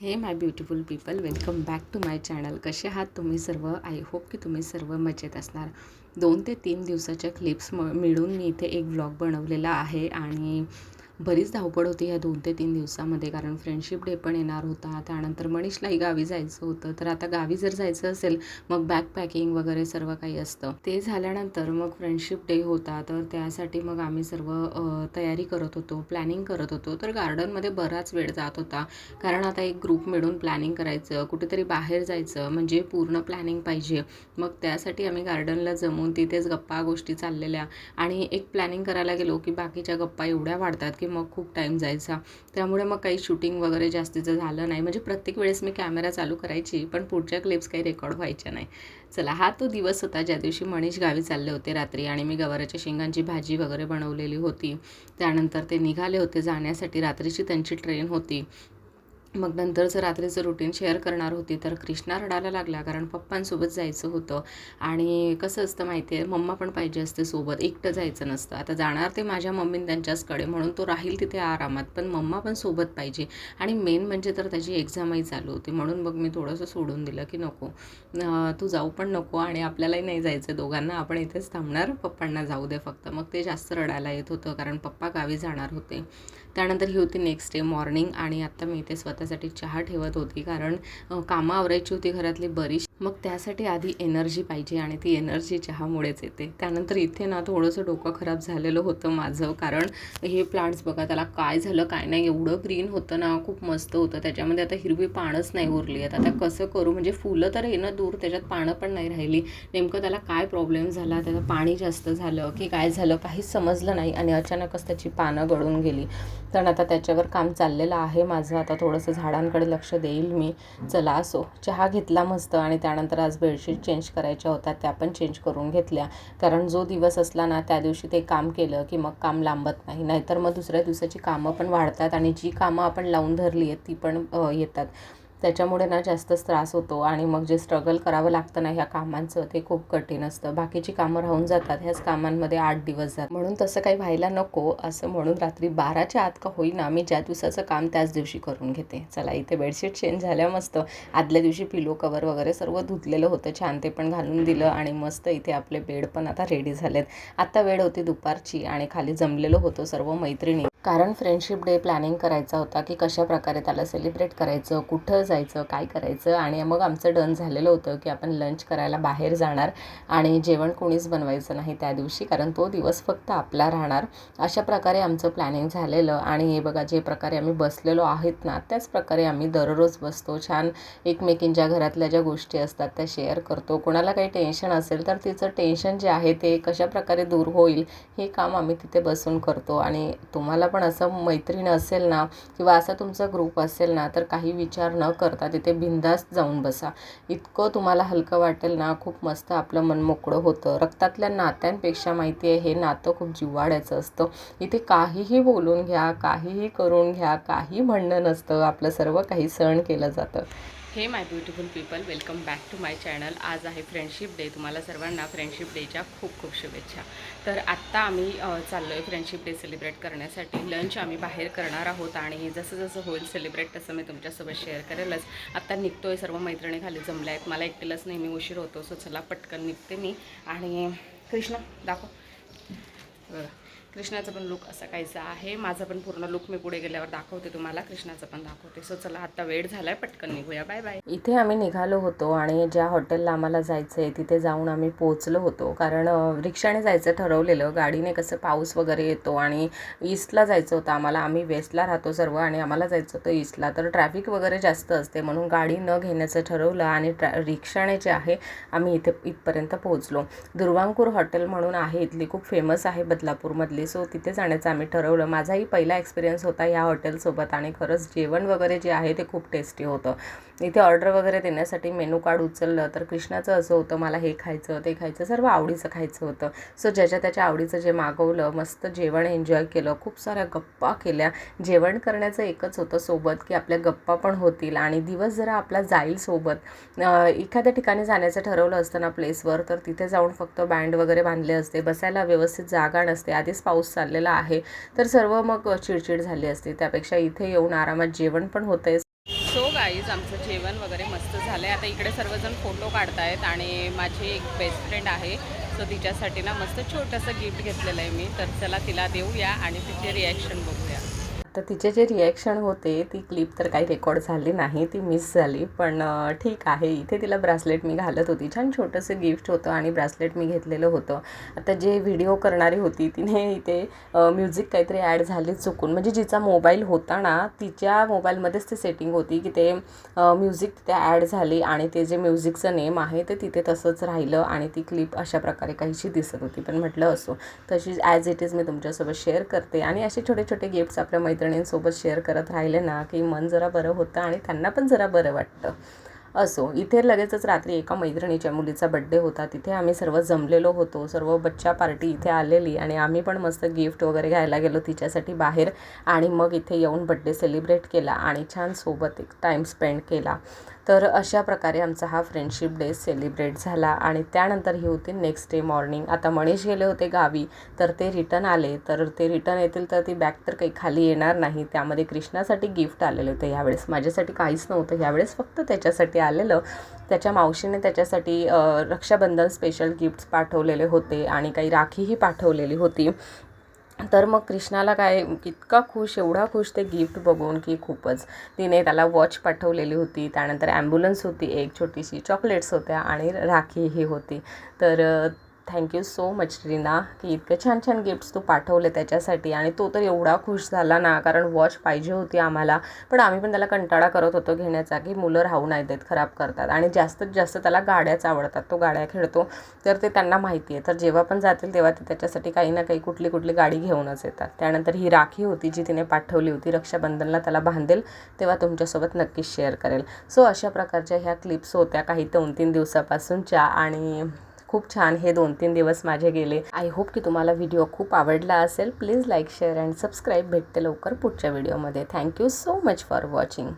Hey my beautiful people welcome back to my channel कसे आहात तुम्ही सर्व? आय होप की तुम्ही सर्व मजेत असणार. दोन ते तीन दिवसाच्या क्लिप्स म मिळून मी इथे एक व्लॉग बनवलेला आहे आणि बरीच धावपळ होती ह्या दोन ते तीन दिवसामध्ये कारण फ्रेंडशिप डे पण येणार होता. त्यानंतर मनीषलाही गावी जायचं होतं. तर आता गावी जर जायचं असेल मग बॅग पॅकिंग वगैरे सर्व काही असतं. ते झाल्यानंतर मग फ्रेंडशिप डे होता. तर त्यासाठी मग आम्ही सर्व तयारी करत होतो प्लॅनिंग करत होतो. तर गार्डनमध्ये बराच वेळ जात होता. कारण आता एक ग्रुप मिळून प्लॅनिंग करायचं कुठेतरी बाहेर जायचं म्हणजे पूर्ण प्लॅनिंग पाहिजे. मग त्यासाठी आम्ही गार्डनला जमून तिथेच गप्पा गोष्टी चाललेल्या. आणि एक प्लॅनिंग करायला गेलो की बाकीच्या गप्पा एवढ्या वाढतात की मग खूप टाईम जायचा. त्यामुळे मग काही शूटिंग वगैरे जास्तीचं झालं नाही. म्हणजे प्रत्येक वेळेस मी कॅमेरा चालू करायची पण पुढच्या क्लिप्स काही रेकॉर्ड व्हायच्या नाही. चला हा तो दिवस होता ज्या दिवशी मनीष गावी चालले होते रात्री आणि मी गवाराच्या शेंगांची भाजी वगैरे बनवलेली होती. त्यानंतर ते निघाले होते जाण्यासाठी. रात्रीची त्यांची ट्रेन होती. मग नंतरचं रात्रीचं रुटीन शेअर करणार होती तर कृष्णा रडायला लागला कारण पप्पांसोबत जायचं होतं. आणि कसं असतं माहिती आहे मम्मा पण पाहिजे असते सोबत. एकटं जायचं नसतं. आता जाणार ते माझ्या मम्मीन त्यांच्याचकडे. म्हणून तो राहील तिथे आरामात. पण मम्मा पण सोबत पाहिजे. आणि मेन म्हणजे तर त्याची एक्झामही चालू होती. म्हणून मग मी थोडंसं सोडून दिलं की नको. तू जाऊ पण नको आणि आपल्यालाही नाही जायचं दोघांना. आपण इथेच थांबणार. पप्पांना जाऊ दे फक्त. मग ते जास्त रडायला येत होतं. कारण पप्पा गावी जाणार होते. त्यानंतर ही होती नेक्स्ट डे मॉर्निंग आणि आत्ता मी इथे स्वतः स्वतःसाठी चहा ठेवत होती. कारण कामं आवरायची होती घरातली बरीच मग त्यासाठी आधी एनर्जी पाहिजे आणि ती एनर्जी चहामुळेच येते. त्यानंतर इथे ना थोडंसं डोकं खराब झालेलं होतं माझं कारण हे प्लांट्स बघा त्याला काय झालं काय नाही एवढं ग्रीन होतं ना खूप मस्त होतं. त्याच्यामध्ये आता हिरवी पानंच नाही उरली आहेत. आता कसं करू म्हणजे फुलं तर येणं दूर त्याच्यात पानं पण नाही राहिली. नेमकं त्याला काय प्रॉब्लेम झाला त्याचं पाणी जास्त झालं की काय झालं काहीच समजलं नाही आणि अचानकच त्याची पानं गळून गेली. तर आता त्याच्यावर काम चाललेलं आहे माझं. आता थोडंसं झाडांकडे लक्ष देईल मी. चला असो चहा घेतला मस्त आणि त्या त्यानंतर आज बेडशीट चेंज करायच्या होत्या त्या पण चेंज करून घेतल्या. कारण जो दिवस असला ना त्या दिवशी ते काम केलं की मग काम लांबत नाही. नाहीतर मग दुसऱ्या दिवसाची कामं पण वाढतात आणि जी कामं आपण लावून धरली आहेत ती पण येतात. त्याच्यामुळे ना जास्तच त्रास होतो आणि मग जे स्ट्रगल करावं लागतं ना ह्या कामांचं ते खूप कठीण असतं. बाकीची कामं राहून जातात ह्याच कामांमध्ये आठ दिवस जातात. म्हणून तसं काही व्हायला नको असं म्हणून रात्री बाराच्या आत का होईना मी ज्या दिवसाचं काम त्याच दिवशी करून घेते. चला इथे बेडशीट चेंज झाल्या मस्त. आदल्या दिवशी पिलो कवर वगैरे सर्व धुतलेलं होतं छान ते पण घालून दिलं आणि मस्त इथे आपले बेड पण आता रेडी झालेत. आत्ता वेळ होती दुपारची आणि खाली जमलेलो होतो सर्व मैत्रिणी. कारण फ्रेंडशिप डे प्लॅनिंग करायचा होता की कशा प्रकारे त्याला सेलिब्रेट करायचं कुठं जायचं काय करायचं आणि मग आमचं डन झालेलं होतं की आपण लंच करायला बाहेर जाणार आणि जेवण कोणीच बनवायचं नाही त्या दिवशी कारण तो दिवस फक्त आपला राहणार. अशा प्रकारे आमचं प्लॅनिंग झालेलं आणि हे बघा जे प्रकारे आम्ही बसलेलो आहेत ना त्याच प्रकारे आम्ही दररोज बसतो. छान एकमेकींच्या घरातल्या ज्या गोष्टी असतात त्या शेअर करतो. कोणाला काही टेन्शन असेल तर तिचं टेन्शन जे आहे ते कशा प्रकारे दूर होईल हे काम आम्ही तिथे बसून करतो आणि तुम्हाला पण असं मैत्रीण असेल ना किंवा असा तुमचा ग्रुप असेल ना तर काही विचार न करता तिथे बिंदास्त जाऊन बसा. इतकं तुम्हाला हलकं वाटेल ना खूप मस्त आपलं मन मोकळं होतं. रक्तातल्या नात्यांपेक्षा माहिती आहे हे नातं खूप जिव्हाळ्याचं असतं. इथे काहीही बोलून घ्या काहीही करून घ्या काही म्हणणं नसतं. आपलं सर्व काही सण केलं जातं. Hey my beautiful people welcome back to my channel आज आहे फ्रेंडशिप डे तुम्हाला सर्वांना फ्रेंडशिप डेच्या खूप खूप शुभेच्छा. तर आत्ता आम्ही चाललो आहे फ्रेंडशिप डे सेलिब्रेट करण्यासाठी. लंच आम्ही बाहेर करणार आहोत आणि जसं जसं होईल सेलिब्रेट तसं मी तुमच्यासोबत शेअर करेलच. आत्ता निघतोय सर्व मैत्रिणी खाली जमल्या आहेत. मला एकटीलाच नेहमी उशीर होतो सो चला पटकन निघते मी. आणि कृष्ण दाखव. बरं कृष्णाचं पण लुक असा काहीसा आहे. माझा पण पूर्ण लुक मी पुढे गेल्यावर दाखवते तुम्हाला. कृष्णाचं पण दाखवते. सो चला आता वेळ झालाय. पटकन निघूया. बाय बाय इथे आम्ही निघालो होतो आणि ज्या हॉटेलला आम्हाला जायचं आहे तिथे जाऊन आम्ही पोहोचलो होतो. कारण रिक्षाने जायचं ठरवलेलं. गाडीने कसं पाऊस वगैरे येतो आणि ईस्टला जायचं होतं आम्हाला. आम्ही वेस्टला राहतो सर्व आणि आम्हाला जायचं होतं ईस्टला तर ट्रॅफिक वगैरे जास्त असते म्हणून गाडी न घेण्याचं ठरवलं आणि ट्रॅ रिक्षाने जे आहे आम्ही इथे इथपर्यंत पोहोचलो. दुर्वांकूर हॉटेल म्हणून आहे. इथली खूप फेमस आहे बदलापूरमधली. सो तिथे जाण्याचं आम्ही ठरवलं. माझाही पहिला एक्सपिरियन्स होता या हॉटेलसोबत आणि खरंच जेवण वगैरे जे आहे ते खूप टेस्टी होतं. इथे ऑर्डर वगैरे देण्यासाठी मेनू कार्ड उचललं तर कृष्णाचं असं होतं मला हे खायचं ते खायचं सर्व आवडीचं खायचं होतं. सो ज्याच्या त्याच्या आवडीचं जे मागवलं मस्त जेवण एन्जॉय केलं. खूप साऱ्या गप्पा केल्या. जेवण करण्याचं एकच होतं सोबत की आपल्या गप्पा पण होतील आणि दिवस जरा आपला जाईल सोबत. एखाद्या ठिकाणी जाण्याचं ठरवलं असतं ना प्लेसवर तर तिथे जाऊन फक्त बँड वगैरे बांधले असते. बसायला व्यवस्थित जागा नसते. आधीच पाऊस चाललेला आहे. तर सर्व मग चिडचिड झाली असते. त्यापेक्षा इथे येऊन आरामात जेवण पण होतंय. सो गाईज आमचं जेवण वगैरे मस्त झालं आहे आता इकडे सर्वजण फोटो काढतायत आणि माझी एक बेस्ट फ्रेंड आहे. सो तिच्यासाठी ना मस्त छोटंसं गिफ्ट घेतलेलं आहे मी. तर चला तिला देऊया आणि तिचे रिॲक्शन बघू तर तिचे जे रिॲक्शन होते ती क्लिप तर काही रेकॉर्ड झाली नाही ती मिस झाली. पण ठीक आहे इथे तिला ब्रासलेट मी घालत होती. छान छोटंसं गिफ्ट होतं आणि ब्रासलेट मी घेतलेलं होतं. आता जे व्हिडिओ करणारी होती तिने इथे म्युझिक काहीतरी ॲड झाली चुकून. म्हणजे जिचा मोबाईल होता ना तिच्या मोबाईलमध्येच ती सेटिंग होती की ते म्युझिक तिथे ॲड झाली आणि ते जे म्युझिकचं नेम आहे ते तिथे तसंच राहिलं आणि ती क्लिप अशा प्रकारे काहीशी दिसत होती. पण म्हटलं असो तशीच ॲज इट इज मी तुमच्यासोबत शेअर करते आणि असे छोटे छोटे गिफ्ट्स आपल्या मैत्रिणींसोबत शेअर करत राहिले ना की मन जरा बरं होतं आणि त्यांना पण जरा बरं वाटतं. असो इथे लगेचच रात्री एका मैत्रिणीच्या मुलीचा बड्डे होता. तिथे आम्ही सर्व जमलेलो होतो. सर्व बच्चा पार्टी इथे आलेली आणि आम्ही पण मस्त गिफ्ट वगैरे घ्यायला गेलो तिच्यासाठी बाहेर आणि मग इथे येऊन बड्डे सेलिब्रेट केला आणि छान सोबत एक टाईम स्पेंड केला. तर अशा प्रकारे आमचा हा फ्रेंडशिप डे सेलिब्रेट झाला आणि त्यानंतर ही होती नेक्स्ट डे मॉर्निंग आता मनीष गेले होते गावी तर ते रिटर्न आले. तर ते रिटर्न येतील तर ती बॅग तर काही खाली येणार नाही. त्यामध्ये कृष्णासाठी गिफ्ट आलेलं होतं यावेळेस माझ्यासाठी काहीच नव्हतं. यावेळेस फक्त त्याच्यासाठी आलेलं. त्याच्या मावशीने त्याच्यासाठी रक्षाबंधन स्पेशल गिफ्ट्स पाठवलेले होते आणि काही राखीही पाठवलेली होती. तर मग कृष्णाला काय इतका खुश एवढा खुश ते गिफ्ट बघून की खूपच. तिने त्याला वॉच पाठवलेली होती. त्यानंतर ॲम्ब्युलन्स होती एक छोटीशी चॉकलेट्स होत्या आणि राखीही होती. तर थँक्यू सो मच रीना की इतके छान छान गिफ्ट्स तू पाठवले त्याच्यासाठी. आणि तो तर एवढा खुश झाला ना कारण वॉच पाहिजे होती आम्हाला. पण आम्ही पण त्याला कंटाळा करत होतो घेण्याचा की मुलं राहू नाही देत खराब करतात. आणि जास्तीत जास्त त्याला गाड्याच आवडतात. तो गाड्या खेळतो तर ते त्यांना माहिती आहे. तर जेव्हा पण जातील तेव्हा ते त्याच्यासाठी काही ना काही कुठली कुठली गाडी घेऊनच येतात. त्यानंतर ही राखी होती जी तिने पाठवली होती रक्षाबंधनला त्याला बांधेल तेव्हा तुमच्यासोबत नक्कीच शेअर करेल. सो अशा प्रकारच्या ह्या क्लिप्स होत्या. काही दोन तीन दिवसापासूनच्या. आणि खूप छान हे दोन तीन दिवस माझे गेले. आय होप की तुम्हाला व्हिडिओ खूप आवडला असेल. Please like share and subscribe भेटते लवकर पुढच्या व्हिडिओमध्ये thank you so much for watching